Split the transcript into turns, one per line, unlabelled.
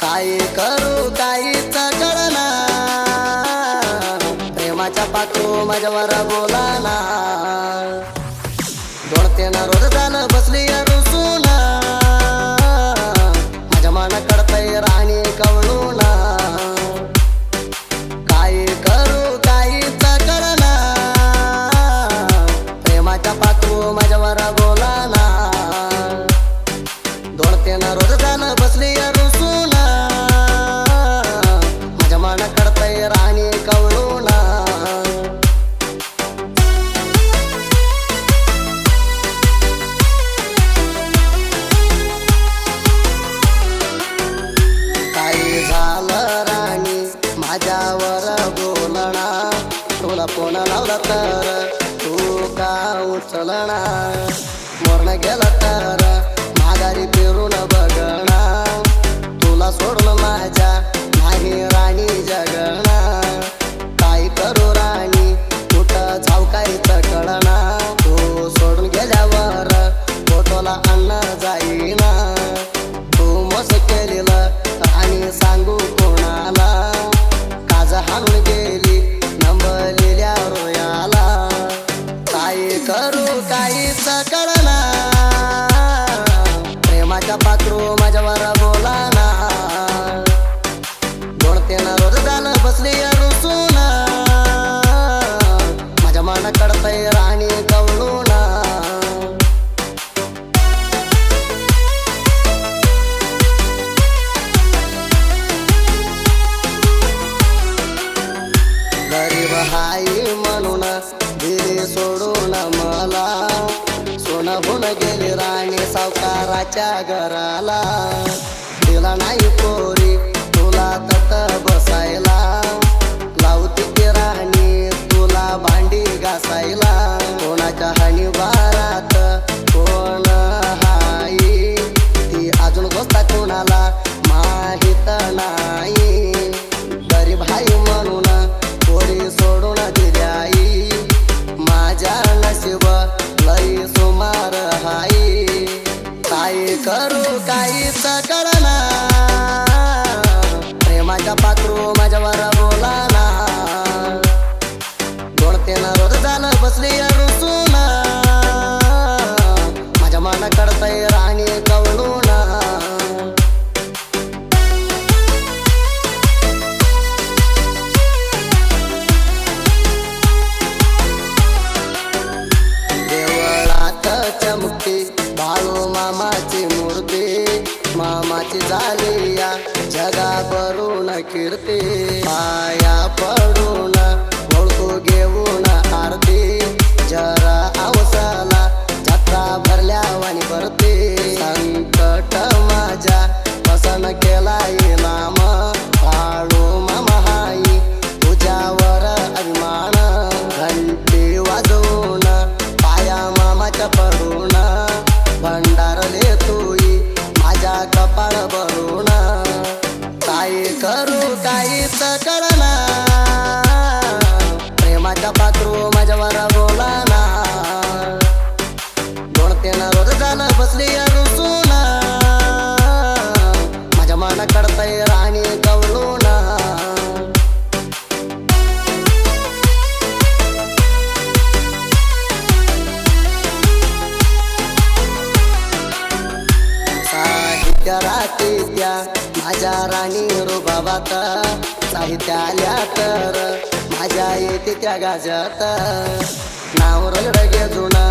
काय करू काहीच कळना प्रेमाच्या पाखरू माझ्यावर बोलाना. दोडतेनं रोज झालं बसली रुसून माझ्या मन कडतय राणी कवळून. काय करू काहीच कळना प्रेमाच्या पाखरू माझ्यावर बोलाना. दोडतेनं रोज तुला फोन लावला तर तू का उचलना मोरण गेला तर काहीच कळला. प्रेमाच्या पात्रू माझ्यावर बोलाना दोडतेनं रोज झालं बसली रुसून माझ्या मन कडतय राणी कवळून गरीब हाई म्हणून दिली सोडून मला. सोनं होऊन गेली राणी सावकाराच्या घराला. तिला नाही पोरी तुला तत बसायला. लावती की राणी तुला भांडी घासायला. कोणाच्या हानी बारात कोण हाई ती अजून गोष्ट कोणाला माहीत नाही. गरीब हाई म्हणून पोरी सोडून दिल्याई माझ्या नशीब लई सुमार हाई काय करू काहीच कळना प्रेमाच्या पाखरू माझ्यावर बोला करून भरून कीर्ती. पाया पडून ओळखू घेऊन आरती. जरा आवसाला जत्रा भरल्या वाणी भरते. संकट माझ्या पसन केला नाम. बाळू मामा हाई तुझ्यावर अभिमान. घंट करू काहीच कळना प्रेमाच्या पात्रू माझ्यावर बोलाना तेना रोज जाणार बसली साहित्य त्या माझ्या राणी रुबाबात. साहित्य आल्या तर माझ्या येते त्या गाजात. नाव रगड जुना